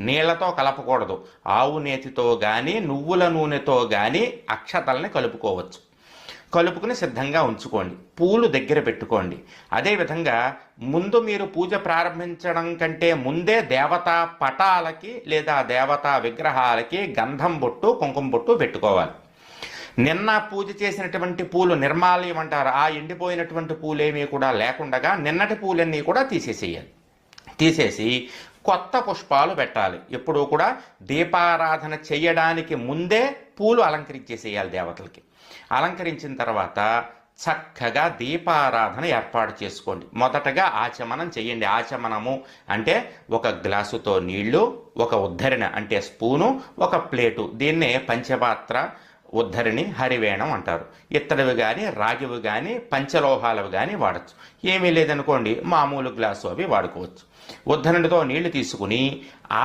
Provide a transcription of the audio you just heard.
నీళ్ళతో కలపకూడదు. ఆవు నేతితో కానీ నువ్వుల నూనెతో కానీ అక్షతల్ని కలుపుకోవచ్చు. కలుపుకుని సిద్ధంగా ఉంచుకోండి. పూలు దగ్గర పెట్టుకోండి. అదేవిధంగా ముందు మీరు పూజ ప్రారంభించడం కంటే ముందే దేవతా పటాలకి లేదా దేవతా విగ్రహాలకి గంధం బొట్టు కుంకుమ బొట్టు పెట్టుకోవాలి. నిన్న పూజ చేసినటువంటి పూలు నిర్మాలయం అంటారు. ఆ ఎండిపోయినటువంటి పూలేమీ కూడా లేకుండగా నిన్నటి పూలన్నీ కూడా తీసేసేయాలి. తీసేసి కొత్త పుష్పాలు పెట్టాలి. ఎప్పుడూ కూడా దీపారాధన చేయడానికి ముందే పూలు అలంకరించేసేయాలి దేవతలకి. అలంకరించిన తర్వాత చక్కగా దీపారాధన ఏర్పాటు చేసుకోండి. మొదటగా ఆచమనం చేయండి ఆచమనము అంటే ఒక గ్లాసుతో నీళ్ళు ఒక ఉద్ధరణ అంటే స్పూను ఒక ప్లేటు. దీన్నే పంచపాత్ర ఉద్ధరిణి హరివేణం అంటారు. ఇత్తడివి కానీ రాగివి కానీ పంచలోహాలవి కానీ వాడచ్చు. ఏమీ లేదనుకోండి మామూలు గ్లాసు అవి వాడుకోవచ్చు. ఉద్ధరణితో నీళ్ళు తీసుకుని ఆ